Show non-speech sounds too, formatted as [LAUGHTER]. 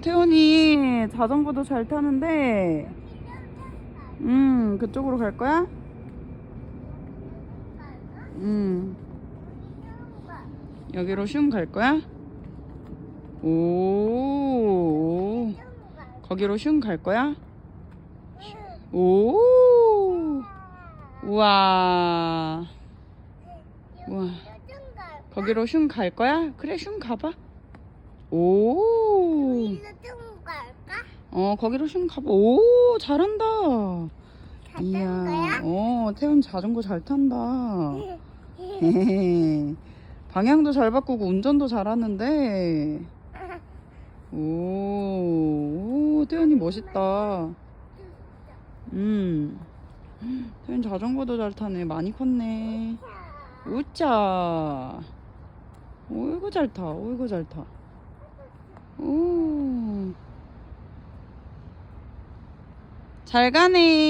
태훈이 자전거도 잘 타는데, 음, 그쪽으로 갈 거야? 음, 여기로 슝 갈 거야? 오, 거기로 슝 갈 거야? 오, 우와, 우와. 거기로 슝 갈 거야? 그래, 슝 가봐. 오, 좀 갈까? 어, 거기로 슝 가봐. 오, 잘한다. 이야, 자전거야? 어, 태훈 자전거 잘 탄다. [LAUGHS] 방향도 잘 바꾸고 운전도 잘하는데. 오, 오, 태훈이 멋있다. 음, 태훈 자전거도 잘 타네. 많이 컸네. 우짜. 오이고 잘 타. 오이고 잘 타. 오. 잘 가네.